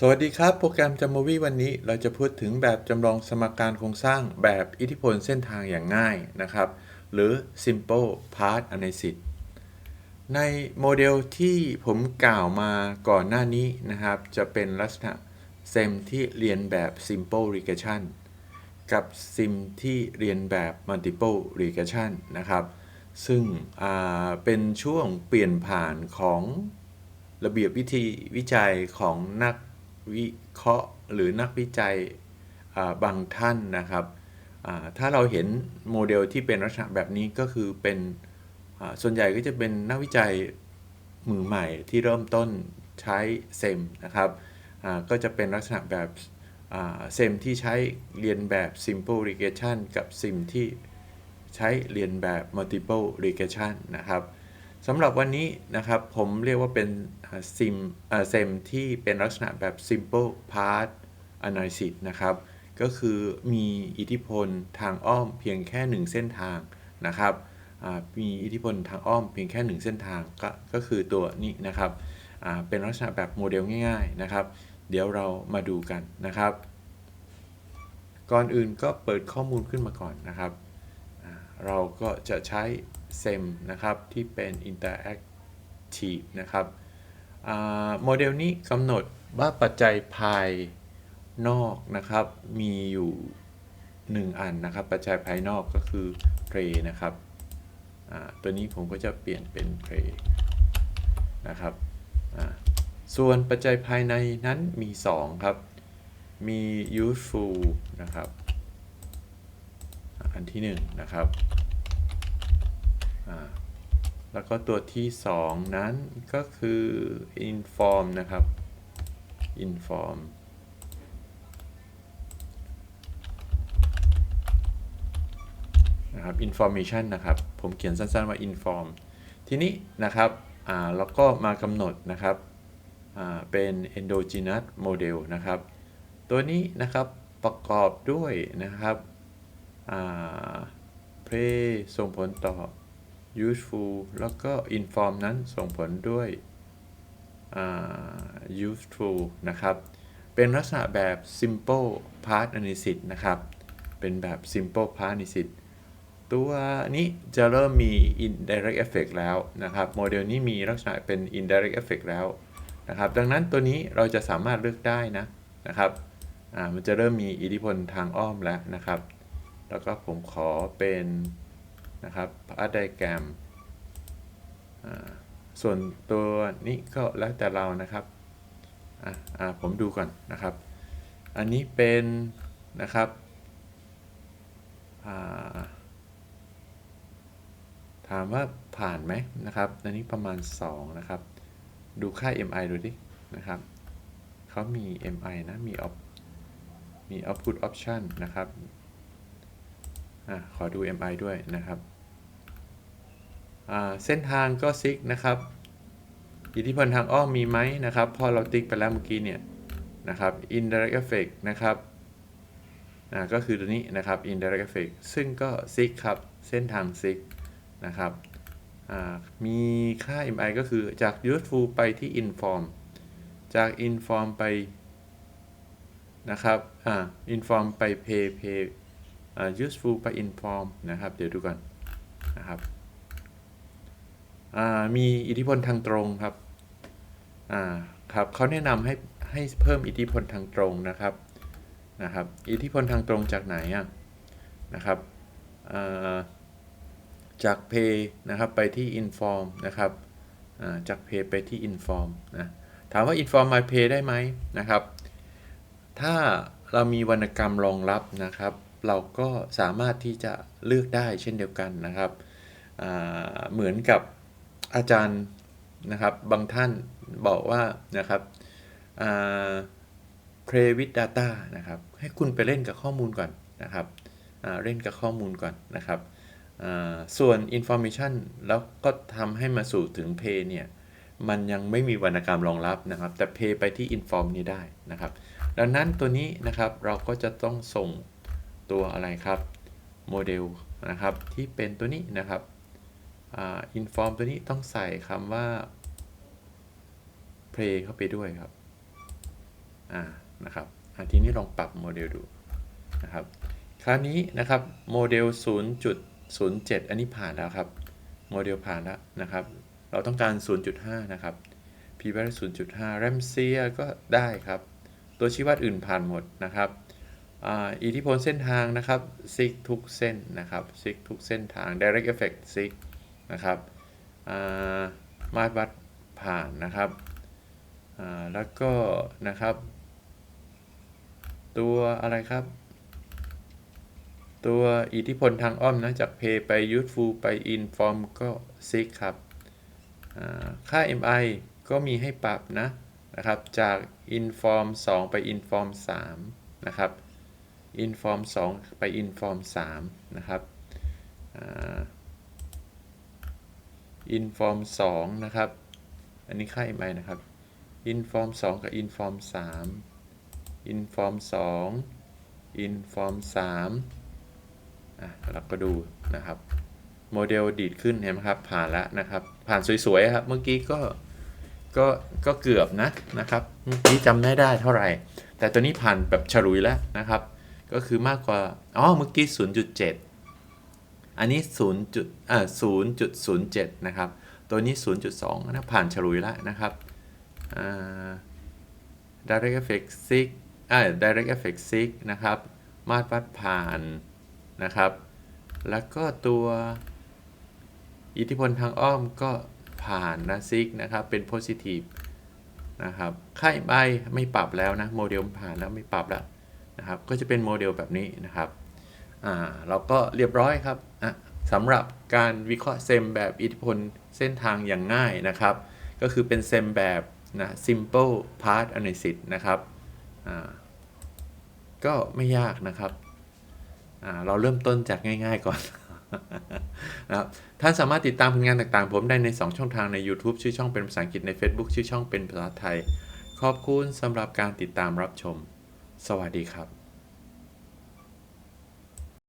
สวัสดีครับ โปรแกรมจำมวี่วันนี้เราจะพูดถึงแบบจำลองสมการโครงสร้างแบบอิทธิพลเส้นทางอย่างง่ายนะครับ หรือ simple path analysis ในโมเดลที่ผมกล่าวมาก่อนหน้านี้นะครับ จะเป็นลักษณะเซมที่เรียนแบบ simple regression กับซิมที่เรียนแบบ multiple regression นะครับ ซึ่งเป็นช่วงเปลี่ยนผ่านของระเบียบวิธีวิจัยของนัก วิเคราะห์หรือนักวิจัยบางท่านนะครับ ถ้าเราเห็นโมเดลที่เป็นลักษณะแบบนี้ก็คือเป็นส่วนใหญ่ก็จะเป็นนักวิจัยมือใหม่ที่เริ่มต้นใช้เซมนะครับก็จะเป็นลักษณะแบบเซมที่ใช้เรียนแบบ simple regression กับซิมที่ใช้เรียนแบบ multiple regression นะครับ สำหรับวันนี้นะครับผมเรียกว่าเป็นซิมเซมที่เป็นลักษณะแบบ simple path analysis นะครับ ก็คือมีอิทธิพลทางอ้อมเพียงแค่หนึ่งเส้นทางนะครับมีอิทธิพลทางอ้อมเพียงแค่หนึ่งเส้นทางก็ก็คือตัวนี้นะครับเป็นลักษณะแบบโมเดลง่ายๆนะครับ เดี๋ยวเรามาดูกันนะครับ ก่อนอื่นก็เปิดข้อมูลขึ้นมาก่อนนะครับ เราก็จะใช้ เซมนะครับ ที่เป็น Interactive นะครับโมเดลนี้กำหนดว่าปัจจัยภายนอกนะครับ มีอยู่ 1 อันนะครับ ปัจจัยภายนอกก็คือเพลนะครับ ตัวนี้ผมก็จะเปลี่ยนเป็นเพลนะครับ ส่วนปัจจัยภายในนั้นมี 2 ครับ มี useful นะครับ อันที่ 1 นะครับ แล้วก็ตัวที่ 2 นั้นก็คือ inform นะครับ inform นะครับ information นะครับ ผมเขียนสั้นๆว่า inform ทีนี้นะครับอ่าแล้วก็มากำหนดนะครับอ่าเป็น endogenous model นะครับ ตัวนี้นะครับประกอบด้วยนะครับอ่า play ส่งผลต่อ useful แล้วก็ inform นั้นส่งผลด้วย useful นะครับ เป็นลักษณะแบบ simple path analysis นะครับ เป็นแบบ simple path analysis ตัวนี้จะเริ่มมี indirect effect แล้วนะครับ โมเดลนี้มีลักษณะเป็น indirect effect แล้วนะครับ ดังนั้นตัวนี้เราจะสามารถเลือกได้นะนะครับมันจะเริ่มมีอิทธิพลทางอ้อมแล้วนะครับ แล้วก็ผมขอเป็น นะครับ path diagram อ่าส่วนตัวนี้ก็แล้วแต่เรานะครับอ่าผมดูก่อนนะครับ อันนี้เป็นนะครับาถามว่าผ่านไหมนะครับ อันนี้ประมาณ 2 นะครับ ดูค่า MI ดูดินะครับเขามี MI นะ มี op มี output option นะครับ อขอดู MI ด้วยนะครับเส้นทางก็ซิกนะครับอิทธิพลทางอ้อมมีไหมนะครับ พอเราติ๊กไปแล้วเมื่อกี้เนี่ยนะครับ indirect effect นะครับก็คือตัวนี้นะครับ indirect effect ซึ่งก็ซิกครับ เส้นทางซิกนะครับมีค่า mi ก็คือจาก useful ไปที่ inform จาก inform ไปนะครับ อ่า inform ไป pay pay useful ไป inform นะครับ เดี๋ยวดูก่อนนะครับอ่ามีอิทธิพลทางตรงครับอ่าครับเขาแนะนำให้ให้เพิ่มอิทธิพลทางตรงนะครับนะครับ อิทธิพลทางตรงจากไหนอะนะครับอ่าจาก Pay นะครับไปที่ Inform นะครับจาก Pay ไปที่ Inform นะถามว่า Inform My Pay ได้ไหมนะครับ ถ้าเรามีวรรณกรรมรองรับนะครับ เราก็สามารถที่จะเลือกได้เช่นเดียวกันนะครับ เหมือนกับอาจารย์นะครับบางท่านบอกว่านะครับ Play with Data นะครับ ให้คุณไปเล่นกับข้อมูลก่อนนะครับเล่นกับข้อมูลก่อนนะครับส่วน information แล้วก็ทำให้มาสู่ถึง pay เนี่ยมันยังไม่มีวรรณกรรมรองรับนะครับ แต่ pay ไปที่ inform นี้ได้นะครับ ดังนั้นตัวนี้นะครับเราก็จะต้องส่ง ตัวอะไรครับโมเดลนะครับที่เป็นตัวนี้นะครับ inform ตัวนี้ต้องใส่คำว่า play เข้าไปด้วยครับอ่านะครับอะทีนี้ลองปรับโมเดลดูนะครับคราวนี้นะครับโมเดล 0.07 อันนี้ผ่านแล้วครับโมเดลผ่านแล้วนะครับ เราต้องการ 0.5 นะครับ p value 0.5แรมเซียก็ได้ครับ ตัวชี้วัดอื่นผ่านหมดนะครับ อิทธิพลเส้นทางนะครับซิกทุกเส้นนะครับซิกทุกเส้นทาง direct effect ซิกนะครับมาตรวัดผ่านนะครับแล้วก็นะครับ ตัวอะไรครับ ตัวอิทธิพลทางอ้อมนะจาก Pay ไป Useful ไป Inform ก็ซิกครับค่า MI ก็มีให้ปรับนะนะครับจาก Inform 2 ไป Inform 3 นะครับ Inform 2 ไป Inform 3 นะครับอ่า Inform 2 นะครับ อันนี้ค่า MI นะครับ Inform 2 กับ Inform 3 Inform 2 Inform 3อะเราก็ดูนะครับโมเดลดีดขึ้นเห็นไหมครับผ่านแล้วนะครับ ผ่านสวยๆครับ เมื่อกี้ก็ก็ก็เกือบนะนะครับเมื่อกี้จำไม่ได้เท่าไหร่ แต่ตัวนี้ผ่านแบบฉลุยแล้วนะครับ ก็คือมากกว่า อ๋อ เมื่อกี้ 0.7 อันนี้ 0. จุดอ่า0.07 นะครับ ตัวนี้ 0.2นะผ่านฉลุยแล้วนะครับอ่า direct effect 6อ่า direct effect 6นะครับ มาตรวัดผ่านนะครับ แล้วก็ตัวอิทธิพลทางอ้อมก็ผ่านนะซิกนะครับ เป็น positive นะครับ ค่า MI ไม่ปรับแล้วนะ โมเดลผ่านแล้วไม่ปรับแล้ว นะครับก็จะเป็นโมเดลแบบนี้นะครับอ่าเราก็เรียบร้อยครับอะสำหรับการวิเคราะห์เซมแบบอิทธิพลเส้นทางอย่างง่ายนะครับ ก็คือเป็นเซมแบบนะ simple path analysis นะครับอ่าก็ไม่ยากนะครับอ่าเราเริ่มต้นจากง่าย ๆก่อนนะครับท่านสามารถติดตามผลงานต่างๆ ผมได้ใน 2 ช่องทางใน YouTube ชื่อช่องเป็นภาษาอังกฤษใน Facebook ชื่อช่องเป็นภาษาไทย ขอบคุณสำหรับการติดตามรับชม สวัสดีครับ